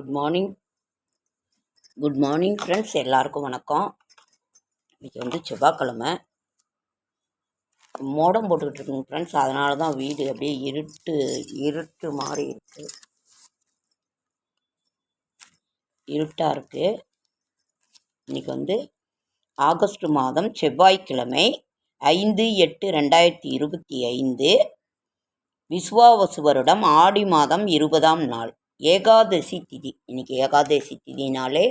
Good morning good morning friends எல்லாருக்கும் வணக்கம். இன்றைக்கி வந்து செவ்வாய்க்கிழமை. மோடம் போட்டுக்கிட்டு இருக்குங்க ஃப்ரெண்ட்ஸ் அதனால தான் வீடு அப்படியே இருட்டு இருட்டு மாதிரி இருக்குது இருட்டாக இருக்குது இன்றைக்கி வந்து ஆகஸ்ட் மாதம் செவ்வாய்க்கிழமை ஐந்து எட்டு ரெண்டாயிரத்தி இருபத்தி ஐந்து விஸ்வாவசு வருடம் ஆடி மாதம் இருபதாம் நாள். ஏகாதசி திதி. இன்னைக்கு ஏகாதசி திதினாலே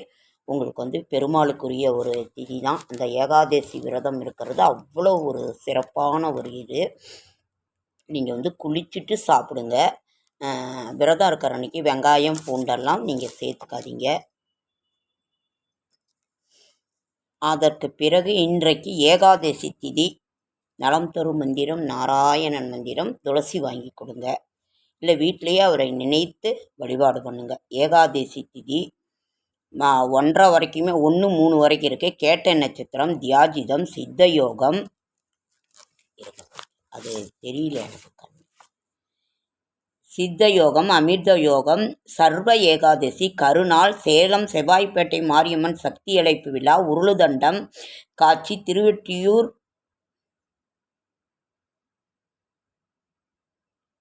உங்களுக்கு வந்து பெருமாளுக்குரிய ஒரு திதி தான் அந்த ஏகாதசி விரதம் இருக்கிறது. அவ்வளோ ஒரு சிறப்பான ஒரு இது. நீங்கள் வந்து குளிச்சுட்டு சாப்பிடுங்க. விரதம் இருக்கிற அன்னைக்கு வெங்காயம் பூண்டெல்லாம் நீங்கள் சேர்த்துக்காதீங்க. அதற்கு பிறகு இன்றைக்கு ஏகாதசி திதி. நலம் தரும் மந்திரம் நாராயணன் மந்திரம் துளசி வாங்கி கொடுங்க. இல்லை வீட்டிலையே அவரை நினைத்து வழிபாடு பண்ணுங்க. ஏகாதசி திதி. மா ஒன்றரை வரைக்குமே ஒன்று மூணு வரைக்கும் இருக்குது கேட்ட நட்சத்திரம் தியாஜிதம் சித்த யோகம். அது தெரியல எனக்கு சித்த யோகம் அமிர்த யோகம் சர்வ ஏகாதசி கருநாள் சேலம் செவ்வாய்ப்பேட்டை மாரியம்மன் சக்தி அழைப்பு விழா உருளுதண்டம் காட்சி திருவெட்டியூர்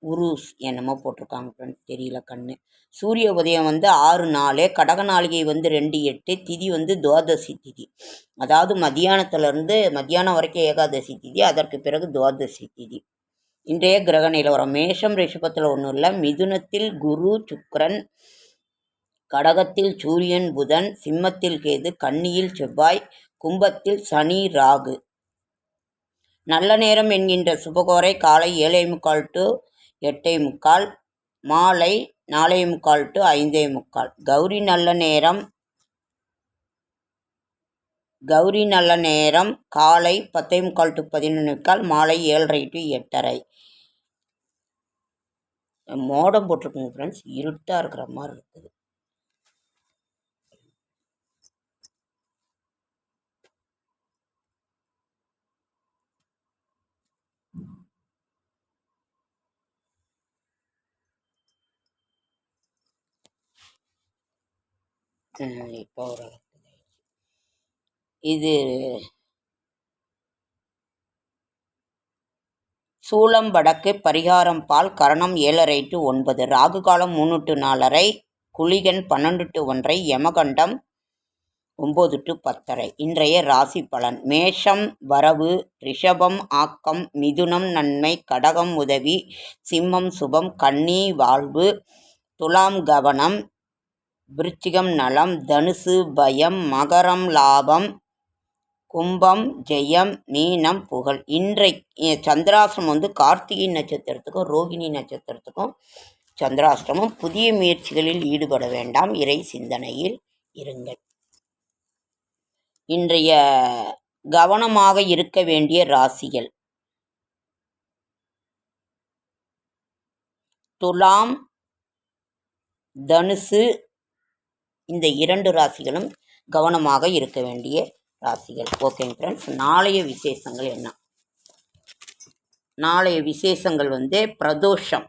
உருஸ் என்னமோ போட்டிருக்காங்க ஃப்ரெண்ட்ஸ் தெரியல கண்ணு. சூரிய உதயம் வந்து ஆறு நாலு கடக நாளிகை வந்து ரெண்டு எட்டு திதி வந்து துவாதசி திதி. அதாவது மத்தியானத்துலேருந்து மத்தியானம் வரைக்கும் ஏகாதசி திதி அதற்கு பிறகு துவாதசி திதி. இன்றைய கிரக நிலவரம். மேஷம் ரிஷபத்தில் ஒன்றும் இல்லை. மிதுனத்தில் குரு சுக்கரன் கடகத்தில் சூரியன் புதன் சிம்மத்தில் கேது கன்னியில் செவ்வாய் கும்பத்தில் சனி ராகு. நல்ல நேரம் என்கின்ற சுபகோரை காலை ஏழை முக்கால் டு எட்டே முக்கால் மாலை நாலே முக்கால் டு ஐந்தே முக்கால். கௌரி நல்ல நேரம் கௌரி நல்ல நேரம் காலை பத்தே முக்கால் டு பதினொன்று முக்கால் மாலை ஏழரை டு எட்டரை. மோடம் போட்டிருக்குங்க ஃப்ரெண்ட்ஸ் இருட்டாக இருக்கிற மாதிரி இருக்குது. ம், இப்போ இது சூளம் வடக்கு பரிகாரம் பால் கரணம் ஏழரை டு ஒன்பது. ராகு காலம் மூணு டு நாலரை குளிகன் பன்னெண்டு டு ஒன்றை யமகண்டம் ஒம்பது டு பத்தரை. இன்றைய ராசி பலன். மேஷம் வரவு ரிஷபம் ஆக்கம் மிதுனம் நன்மை கடகம் உதவி சிம்மம் சுபம் கன்னி வாழ்வு துலாம் கவனம் விருச்சிகம் நலம் தனுசு பயம் மகரம் லாபம் கும்பம் ஜெயம் மீனம் புகழ். இன்றை சந்திராசிரமம் வந்து கார்த்திகை நட்சத்திரத்துக்கும் ரோகிணி நட்சத்திரத்துக்கும் சந்திராசிரமம் புதிய முயற்சிகளில் ஈடுபட வேண்டாம். இறை சிந்தனையில் இருங்கள். இன்றைய கவனமாக இருக்க வேண்டிய ராசிகள். துலாம் தனுசு இந்த இரண்டு ராசிகளும் கவனமாக இருக்க வேண்டிய ராசிகள். ஓகேங்க ஃப்ரெண்ட்ஸ் நாளைய விசேஷங்கள் என்ன? நாளைய விசேஷங்கள் வந்து பிரதோஷம்.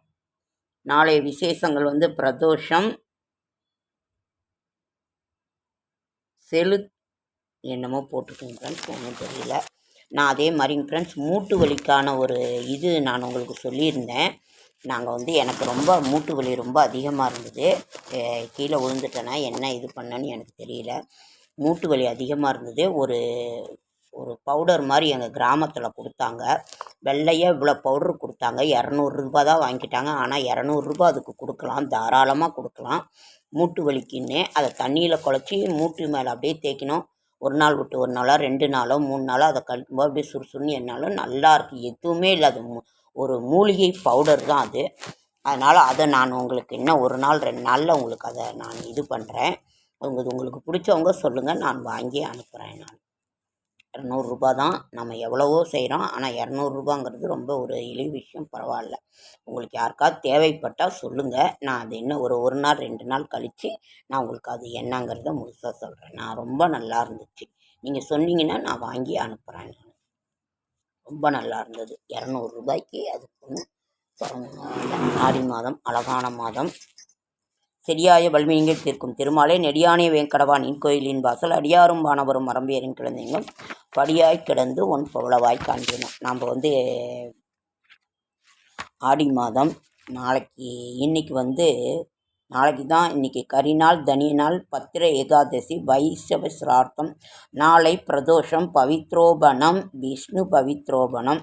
நாளைய விசேஷங்கள் வந்து பிரதோஷம். செலு என்னமோ போட்டுக்கோங்க ஃப்ரெண்ட்ஸ் ஒன்றும் தெரியல. நான் அதே மாதிரிங்க ஃப்ரெண்ட்ஸ் மூட்டு வலிக்கான ஒரு இது நான் உங்களுக்கு சொல்லியிருந்தேன். நாங்கள் வந்து எனக்கு ரொம்ப மூட்டு வலி ரொம்ப அதிகமாக இருந்தது. கீழே விழுந்துட்டேன்னா என்ன இது பண்ணேன்னு எனக்கு தெரியல. மூட்டு வலி அதிகமாக இருந்தது. ஒரு ஒரு பவுடர் மாதிரி எங்கள் கிராமத்தில் கொடுத்தாங்க. வெள்ளையாக இவ்வளோ பவுடர் கொடுத்தாங்க. இரநூறுபா தான் வாங்கிட்டாங்க. ஆனால் இரநூறுபா அதுக்கு கொடுக்கலாம். தாராளமாக கொடுக்கலாம். மூட்டு வலிக்குன்னு அதை தண்ணியில் குழச்சி மூட்டு மேலே அப்படியே தேய்க்கணும். ஒரு நாள் விட்டு ஒரு நாளோ ரெண்டு நாளோ மூணு நாளோ அதை கழிக்கும்போது அப்படியே சுறுசுறுன்னு என்னாலும் நல்லா இருக்குது எதுவுமே இல்லை அது ஒரு மூலிகை பவுடர் தான் அது. அதனால் அதை நான் உங்களுக்கு இன்னும் ஒரு நாள் ரெண்டு நாளில் உங்களுக்கு அதை நான் இது பண்ணுறேன் உங்களுக்கு உங்களுக்கு பிடிச்சவங்க சொல்லுங்கள் நான் வாங்கி அனுப்புகிறேன் நான். இரநூறுபா தான். நம்ம எவ்வளவோ செய்கிறோம் ஆனால் இரநூறுபாங்கிறது ரொம்ப ஒரு எளிய விஷயம் பரவாயில்ல. உங்களுக்கு யாருக்காவது தேவைப்பட்டால் சொல்லுங்கள் நான் அது இன்னும் ஒரு ஒரு நாள் ரெண்டு நாள் கழித்து நான் உங்களுக்கு அது என்னங்கிறத முழுசாக சொல்கிறேன் நான் ரொம்ப நல்லா இருந்துச்சு. நீங்கள் சொன்னீங்கன்னா நான் வாங்கி அனுப்புகிறேன் நான். ரொம்ப நல்லா இருந்தது. இரநூறுபாய்க்கு அது ஒன்று ஆடி மாதம் அழகான மாதம். செடியாய வல்மீங்கள் தீர்க்கும். திருமாலே நெடியானே வேங்கடவான். இன்கோயிலின் வாசல் அடியாரும் வானவரும் மரம்பியரின் கிழந்தைங்களும் படியாய் கிடந்து ஒன் பவளவாய் காண்பினோம் நாம் வந்து ஆடி மாதம் நாளைக்கு இன்னைக்கு வந்து நாளைக்கு தான் இன்னைக்கு கரிநாள் தனிநாள் பத்திர ஏகாதசி வைஷவ சிரார்த்தம் நாளை பிரதோஷம் பவித்ரோபணம் விஷ்ணு பவித்ரோபணம்.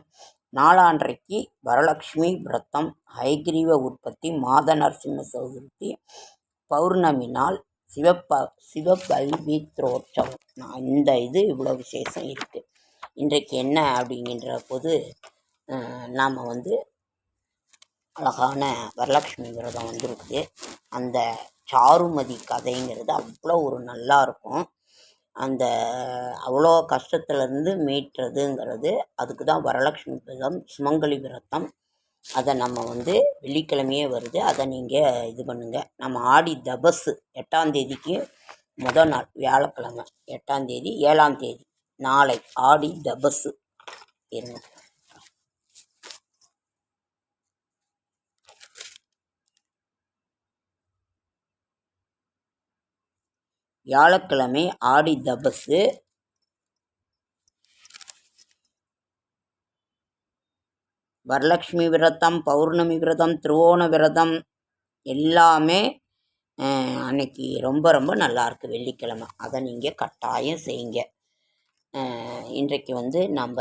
நாளான்றைக்கு வரலக்ஷ்மி விரத்தம் ஹைகிரீவ உற்பத்தி மாத நரசிம்ம சதுர்த்தி பௌர்ணமி நாள் சிவப்ப சிவபல்வித்ரோற்சவம் நான் இந்த இது இவ்வளோ விசேஷம் இருக்குது இன்றைக்கு என்ன அப்படிங்கிற போது நாம் வந்து அழகான வரலக்ஷ்மி விரதம் வந்துருக்குது அந்த சாருமதி கதைங்கிறது அவ்வளோ ஒரு நல்லா இருக்கும் அந்த அவ்வளோ கஷ்டத்துலேருந்து மீட்டுறதுங்கிறது அதுக்கு தான் வரலட்சுமி விரதம் சுமங்கலி விரதம். அதை நம்ம வந்து வெள்ளிக்கிழமையே வருது. அதை நீங்கள் இது பண்ணுங்கள் நம்ம ஆடி தபஸு எட்டாந்தேதிக்கு முதல் முத நாள் வியாழக்கிழமை. எட்டாம் தேதி ஏழாம் தேதி. நாளை ஆடி தபஸு இருங்க. வியாழக்கிழமை ஆடி தபசு. வரலக்ஷ்மி விரதம் பௌர்ணமி விரதம் திருவோண விரதம் எல்லாமே அன்னைக்கு ரொம்ப ரொம்ப நல்லாயிருக்கு வெள்ளிக்கிழமை. அதை நீங்கள் கட்டாயம் செய்யுங்க. இன்றைக்கு வந்து நம்ம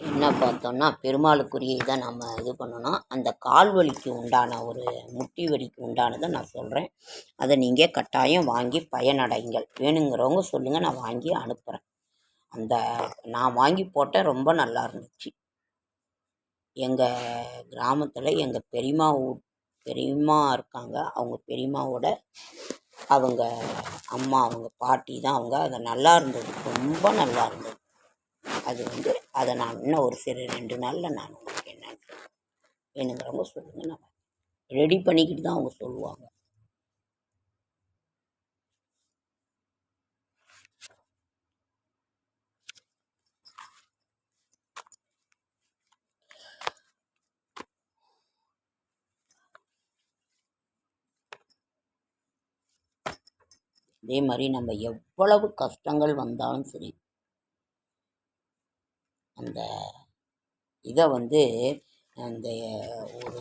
என்ன பார்த்தோம்னா பெருமாளுக்குரிய இதை நம்ம இது பண்ணணும். அந்த கால் வலிக்கு உண்டான ஒரு முட்டி வலிக்கு உண்டானதை நான் சொல்கிறேன் அதை நீங்கள் கட்டாயம் வாங்கி பயனடைங்கள். வேணுங்கிறவங்க சொல்லுங்கள் நான் வாங்கி அனுப்புகிறேன் அந்த நான் வாங்கி போட்டேன் ரொம்ப நல்லா இருந்துச்சு. எங்கள் கிராமத்தில் எங்கள் பெரியமா ஊ பெரியம்மா இருக்காங்க. அவங்க பெரியம்மாவோட அவங்க அம்மா அவங்க பாட்டி தான் அவங்க. அது நல்லா இருந்தது. ரொம்ப நல்லா இருந்தது. அது வந்து அதை நான் இன்னும் ஒரு சிறு ரெண்டு நாளில் நான் உங்களுக்கு என்னன்னு வேணுங்கிறவங்க சொல்லுங்கள் நான் ரெடி பண்ணிக்கிட்டு தான் அவங்க சொல்லுவாங்க. அதே மாதிரி நம்ம எவ்வளவு கஷ்டங்கள் வந்தாலும் சரி அந்த இதை வந்து அந்த ஒரு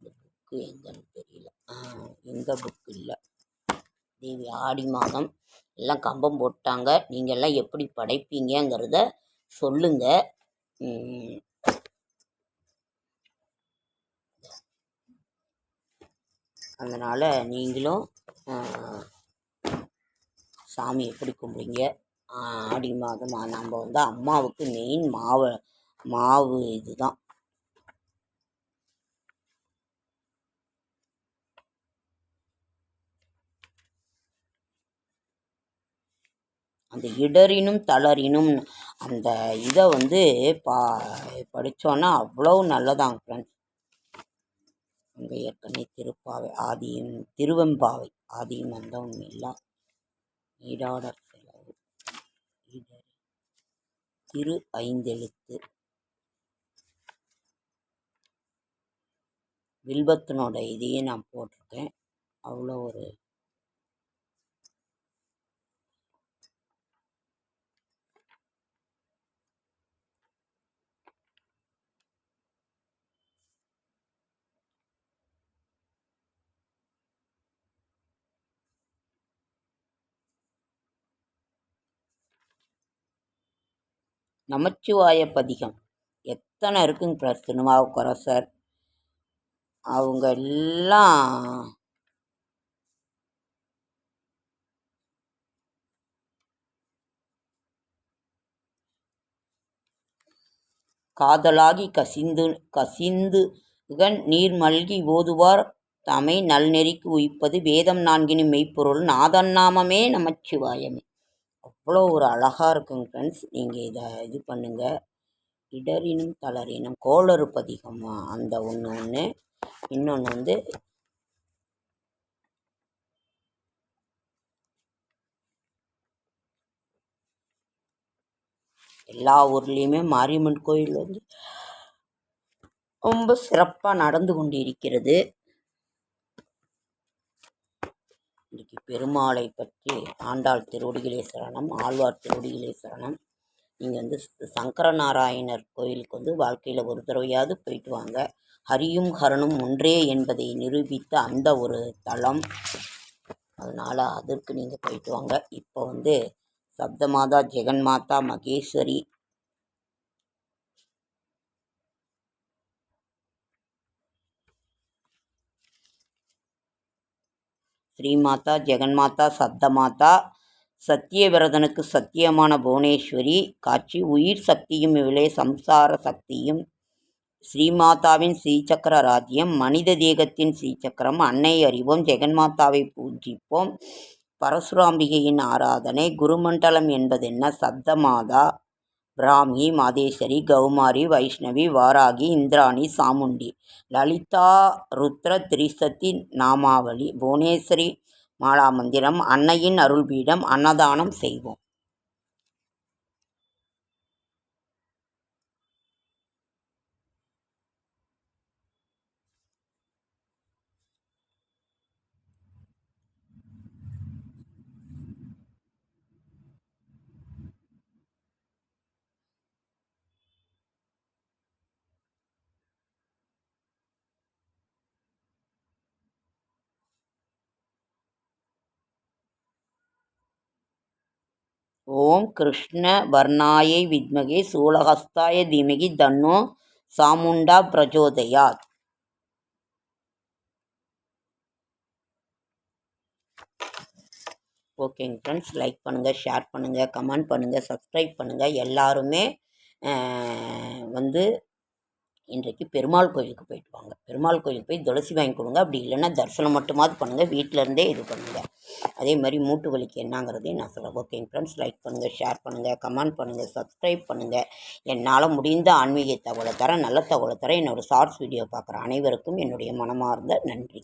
புக்கு எங்கன்னு தெரியல. ஆ எந்த புக்கு இல்லை. தேவி ஆடி மாதம் எல்லாம் கம்பம் போட்டாங்க. நீங்கள் எல்லாம் எப்படி படைப்பீங்கங்கிறத சொல்லுங்கள் அதனால் நீங்களும் சாமி எப்படி கும்பிடுங்க ஆடி மாதம் நம்ம வந்து அம்மாவுக்கு மெயின் மாவு மாவு இதுதான். அந்த இடரினும் தளரினும் அந்த இதை வந்து பா படித்தோன்னா அவ்வளோ நல்லதாங்க ஃப்ரெண்ட்ஸ் அங்கே ஏற்கனவே திருப்பாவை ஆதியும் திருவெம்பாவை ஆதியும் அந்தவும் எல்லாம் நீடாடர் திரு ஐந்தெழுத்து. வில்வத்தினோட இதையும் நான் போட்டிருக்கேன். அவ்வளோ ஒரு நமச்சிவாய பதிகம். எத்தனை இருக்குங்க ப்ளஸ் திருநாவுக்கரசர். அவங்க எல்லாம் காதலாகி கசிந்து கசிந்து நீர் மல்கி ஓதுவார். தமை நல்நெறிக்கு உய்ப்பது வேதம் நான்கினும் மெய்ப்பொருள். நாதன் நாமமே நமச்சிவாயமே. அவ்வளோ ஒரு அழகாக இருக்குங்க ஃப்ரெண்ட்ஸ் நீங்கள் இதை இது பண்ணுங்கள் இடரினும் தளரினும் கோளறு பதிகம் அந்த ஒன்று ஒன்று இன்னொன்று வந்து எல்லா ஊர்லேயுமே மாரியம்மன் கோயில் வந்து ரொம்ப சிறப்பாக நடந்து கொண்டு இருக்கிறது இன்றைக்கி பெருமாளை பற்றி ஆண்டாள் திருவடிகளே சரணம் ஆழ்வார் திருவடிகளே சரணம். நீங்கள் வந்து சங்கரநாராயணர் கோயிலுக்கு வந்து வாழ்க்கையில் ஒரு தடவையாவது போயிட்டு வாங்க. ஹரியும் ஹரணும் ஒன்றே என்பதை நிரூபித்த அந்த ஒரு தலம். அதனால் அதற்கு நீங்கள் போயிட்டு வாங்க. இப்போ வந்து சப்தமாதா ஜெகன்மாதா மகேஸ்வரி ஸ்ரீமாதா ஜெகன்மாதா சப்தமாதா சத்தியவிரதனுக்கு சத்தியமான புவனேஸ்வரி காட்சி உயிர் சக்தியும் இவளே சம்சார சக்தியும். ஸ்ரீமாதாவின் ஸ்ரீசக்கர ராஜ்யம் மனித தேகத்தின் ஸ்ரீசக்கரம் அன்னை அறிவோம் ஜெகன்மாதாவை பூஜிப்போம். பரசுராம்பிகையின் ஆராதனை குருமண்டலம் என்பதென்ன? சப்தமாதா பிராமி மாதேஸ்வரி கௌமாரி வைஷ்ணவி வாராகி இந்திராணி சாமுண்டி லலிதா ருத்ர திரிசதி நாமாவளி புவனேஸ்வரி மாலாமந்திரம் அன்னையின் அருள்பீடம் அன்னதானம் செய்வோம். ஓம் கிருஷ்ண வர்ணாயை வித்மகே சூலஹஸ்தாய தீமகி தன்னோ சாமுண்டா பிரஜோதயாத் ஓகேங்க ஃப்ரெண்ட்ஸ் லைக் பண்ணுங்கள் ஷேர் பண்ணுங்கள் கமெண்ட் பண்ணுங்கள் சப்ஸ்கிரைப் பண்ணுங்கள் எல்லாருமே வந்து இன்றைக்கு பெருமாள் கோயிலுக்கு போயிட்டு வாங்க. பெருமாள் கோயிலுக்கு போய் துளசி வாங்கி கொடுங்க. அப்படி இல்லைன்னா தரிசனம் மட்டுமாவது பண்ணுங்கள் வீட்டிலேருந்தே இது பண்ணுங்கள் அதே மாதிரி மூட்டு வலிக்கு என்னங்கிறதையும் நான் சொல்கிறேன் ஓகேங்க ஃப்ரெண்ட்ஸ் லைக் பண்ணுங்கள் ஷேர் பண்ணுங்கள் கமெண்ட் பண்ணுங்கள் சப்ஸ்கிரைப் பண்ணுங்கள் என்னால் முடிந்த ஆன்மீக தகவலை தரேன் நல்ல தகவலை தரேன். என்னோடய ஷார்ட்ஸ் வீடியோ பார்க்குற அனைவருக்கும் என்னுடைய மனமார்ந்த நன்றி.